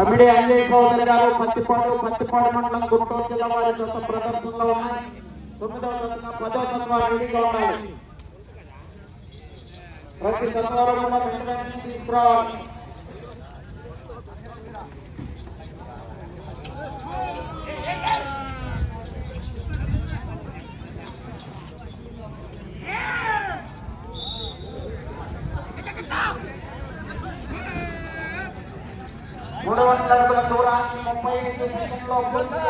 అమిడి అంజయ్ చౌదరి గారు పత్తిపాడు పత్తిపాడు మండలం గుంటూరు జిల్లా వారి జత ప్రదర్శనలో ఉన్నాయి. తొమ్మిదవ జతగా పదవ జత రెడీగా ఉండాలి ప్రతి జతలో తీసుకురావాలి. మూడు వందల అడుగుల దూరాన్ని ముప్పై ఐదు సెకండ్లో పూర్తి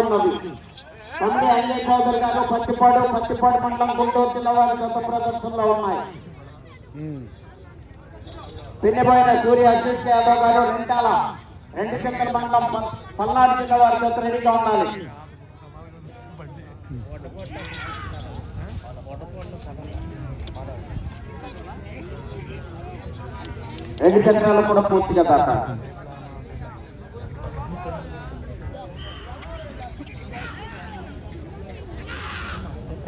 ఉన్నది తొమ్మిది అంజయ్ చౌదరి గారు పత్తిపాడు పత్తిపాడు మండలం గుంటూరు జిల్లా వారి గత ప్రదర్శనలో ఉన్నాయి పిన్నిపోయిన సూర్య అశీష్ యాదవ్ గారు రెంటాల రెండు చక్ర మండలం పల్నాడు జిల్లా వారి గత రెడీగా ఉండాలి రెండు చక్రాలు కూడా పూర్తిగా దాటాలి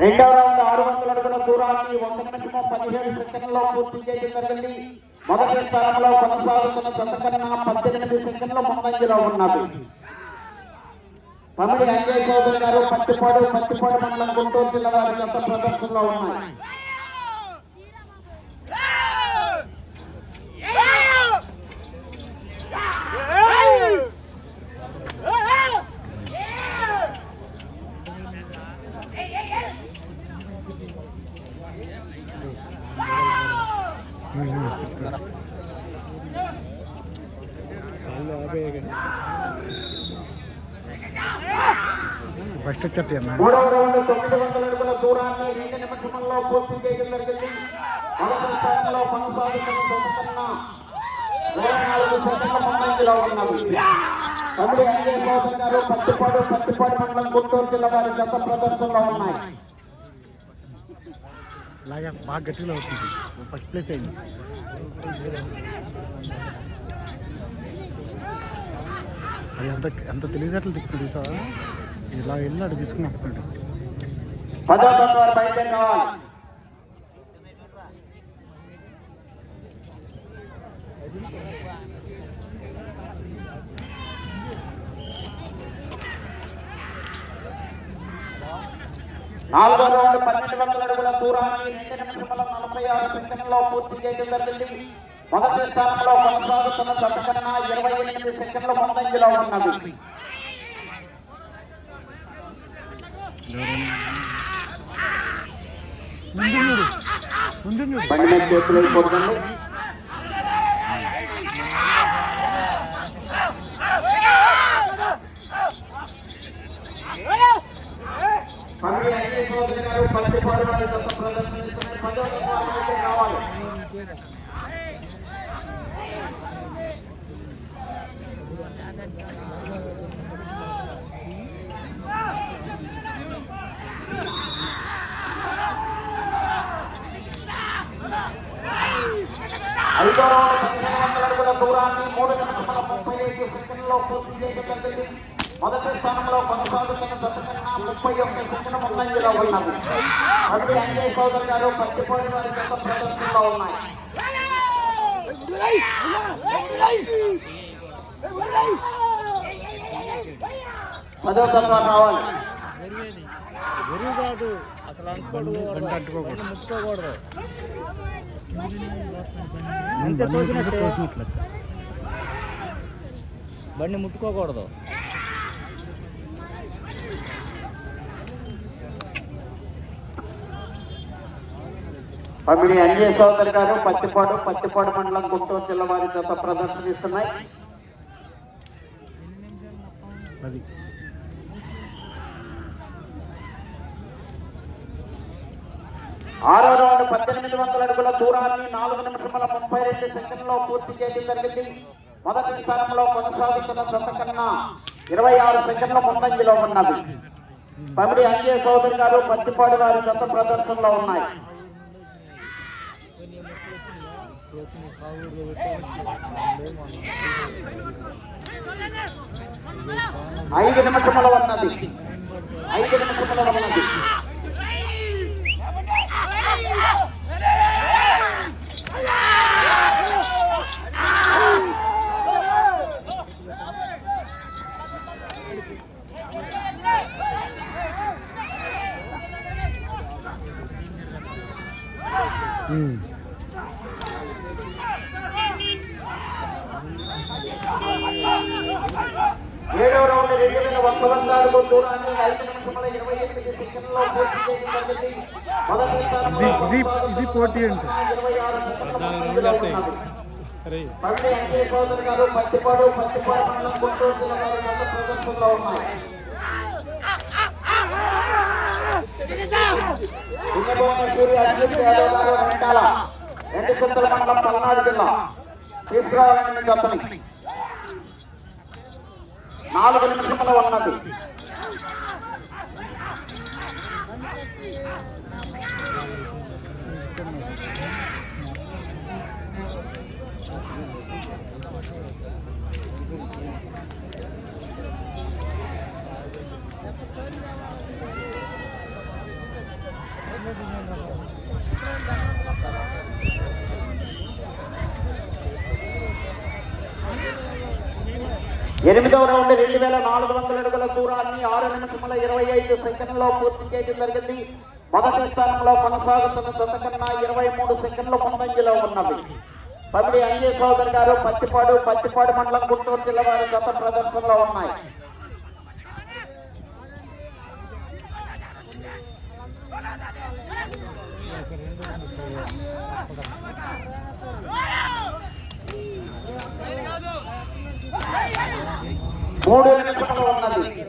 రెండవ రౌండ్ ఆరు వందల అడుగుల దూరాన్ని ఒక నిమిషం పదిహేడు సెకండ్లో పూర్తి చేయడం జరిగింది మొదటి స్థానంలో కొనసాగుతున్న జత పద్దెనిమిది సెకండ్ల ముందంజలో ఉన్నది. తమిళ అంజయ్ చౌదరి గారు పత్తిపాడు పత్తిపాడు మండలం గుంటూరు జిల్లా వారి జత ప్రదర్శనలో ఉన్నాయి. ఫస్ట్ మూడవ రౌండ్ తొమ్మిది వందల అడుగుల దూరాన్ని రెండు నిమిషంలో పూర్తి చేయడం జరిగింది. మొదటి స్థానంలో కొనసాగుతున్న జత కన్నా ఇరవై నాలుగు సెకండ్ల ముందంజలో ఉన్నది తమిళ అంజయ్ చౌదరి గారు పత్తిపాడు పత్తిపాడు మండలం గుంటూరు జిల్లా వారి గత ప్రదర్శనలో ఉన్నాయి. అలాగే బాగా గట్టిగా అవుతుంది. ఫస్ట్ ప్లేస్ అయింది అది ఎంత ఎంత తెలివితేటలు తిప్పుతుంది సార్ ఇలా వెళ్ళి అటు తీసుకున్నట్టు అట్టుకుంటాడు పదో నాలుగో రౌండ్ పన్నెండు వందల అడుగుల దూరాన్ని రెండు నిమిషముల నలభై ఆరు సెకండ్లో పూర్తి చేయడం జరిగింది. మొదటి స్థానంలో కొనసాగుతున్న జత కన్నా ఇరవై ఎనిమిది సెకండ్ల ముందంజలో ఉన్నది బండి మీద చేతులు అయిపోతుంది పండి అంజయ్ చౌదరి గారు పత్తిపాడు వారి గత ప్రదర్శనిస్తున్న పదో తత్వాలు అయితే కావాలి ఐదో రౌండ్ పదిహేను వందల అడుగుల దూరాన్ని మూడు నిమిషముల ముప్పై ఐదు సెకండ్లో పూర్తి చేయడం జరిగింది మొదటి స్థానంలో కొనసాగుతున్న దశ కన్నా ముప్పై ఒక్క శిక్షణ ముందంజలో ఉన్నది అటు అంజయ్ సోదరు గారు పట్టిపోయిన వారి యొక్క ప్రదర్శనలో ఉన్నాయి. పదో తత్వాలు రావాలి. గురువు కాదు అసలు అనుకోడు ముట్టుకోకూడదు అంతే తోసినట్టే. బండి ముట్టుకోకూడదు. పంపిణీ అంజయ్ చౌదరి గారు పత్తిపాడు పత్తిపాడు మండలం గుంటూరు జిల్లా వారి జత ప్రదర్శనిస్తున్నాయి ఆరో రౌండ్ పద్దెనిమిది వందల అడుగుల దూరాన్ని నాలుగు నిమిషముల ముప్పై రెండు సెకండ్లో పూర్తి చేయడం జరిగింది. మొదటి స్థానంలో కొనసాగుతున్న జత కన్నా ఇరవై ఆరు సెకండ్ల ముందంజలో ఉన్నది. పమిడి అంజయ్ చౌదరి గారు పత్తిపాడు వారి జత ప్రదర్శనలో ఉన్నాయి. Ay, pwede naman po malawak natin. Ay, pwede naman po malawak. ఏడవ రౌండ్ రెండు వేల వంద దూరాన్ని ఐదు నిమిషముల ఇరవై ఎనిమిది సెకండ్లో పూర్తి చేయడం జరిగింది. మొదటి స్థానంలో ఇది ఇది ఇది పోటీ అంటే. ఇరవై ఆరు సెకండ్ల ముందంజలో ఉన్నది. అరే మళ్ళీ అంజయ్ చౌదరి గారు పత్తిపాడు పత్తిపాడు మండలం గుంటూరు జిల్లా గారు గత ప్రదర్శనలో ఉన్నాయి పుణ్యభూమి సూర్య అజిత్ యాదవ్ గారు వెంటాల. రెండు చింతల మండలం పల్నాడు జిల్లా. తీసుకురావాలని చెప్పని. నాలుగు నిమిషముల ఉన్నది. ఎనిమిదవ రౌండ్ రెండు వేల నాలుగు వందల అడుగుల దూరాన్ని ఆరు నిమిషముల ఇరవై ఐదు సెకండ్లో పూర్తి చేయడం జరిగింది. మొదటి స్థానంలో కొనసాగుతున్న దశ కన్నా ఇరవై మూడు సెకండ్లు ముందంజలో ఉన్నవి. పమిడి అంజయ్ సోదర్ గారు పత్తిపాడు పత్తిపాడు మండలం గుంటూరు జిల్లా వారి గత ప్రదర్శనలో ఉన్నాయి. మూడు నిమిషములు ఉన్నది.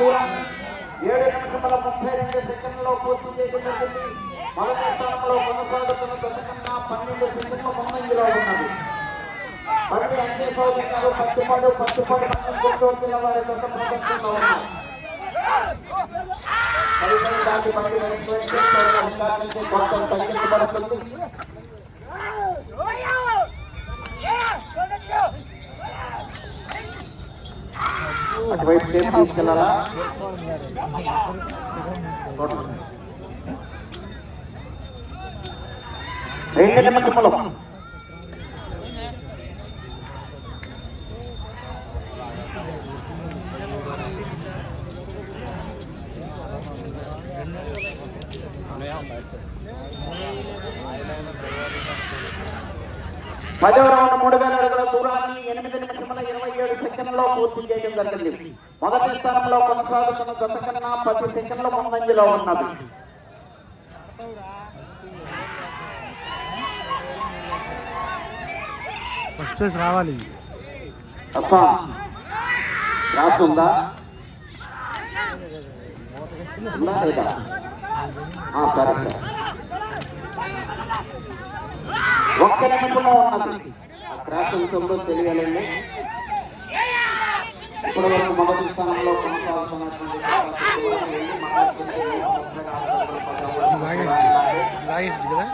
వందల అడుగుల ఏడు నిమిషముల ముప్పై రెండు సెకండ్లో పూర్తి చేయడం జరిగింది మొదటి స్థానంలో కొనసాగుతున్న జత పన్నెండు సెకండ్ల ముందంజలో ఉన్నది. మళ్ళీ వారి ప్రదర్శనలో ఉన్నారు. దాటి తగ్గించబడుతుంది. అటువైపు టేప్ తీసుకెళ్ళాలా? రెండు నిమిషములు పదవ రౌండ్ మూడు వేల అడుగుల దూరాన్ని ఎనిమిది నిమిషముల ఇరవై ఏడు సెకండ్లో పూర్తి చేయడం జరిగింది. మొదటి స్థానంలో కొనసాగుతున్న జత కన్నా పది సెకండ్ల ముందంజలో ఉన్నది. ఫస్ట్ ప్లేస్ రావాలి. రాస్తుందా? సరే. ఒక్క నిమిషంలో ఉన్నది ఆ క్రాస్ ఉంటుందో తెలియాలండి ఇప్పటి వరకు మొదటి స్థానంలో కొనసాగుతున్నటువంటి లాగేసి లాగేసి కదా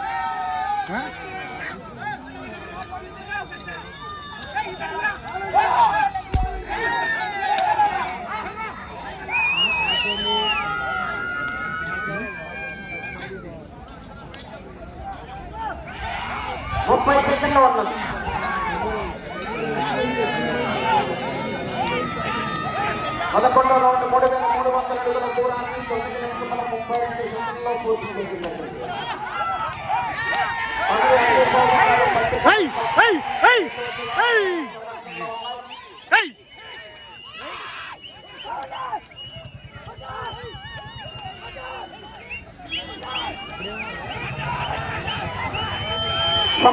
ముప్పై సెకండ్లు ఉన్నది పదకొండో రౌండ్ మూడు వేల మూడు వందల అడుగుల దూరాన్ని తొమ్మిది నిమిషముల ముప్పై రెండు సెకండ్లో పూర్తి చేసిందండి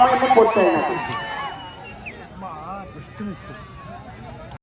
mais importante.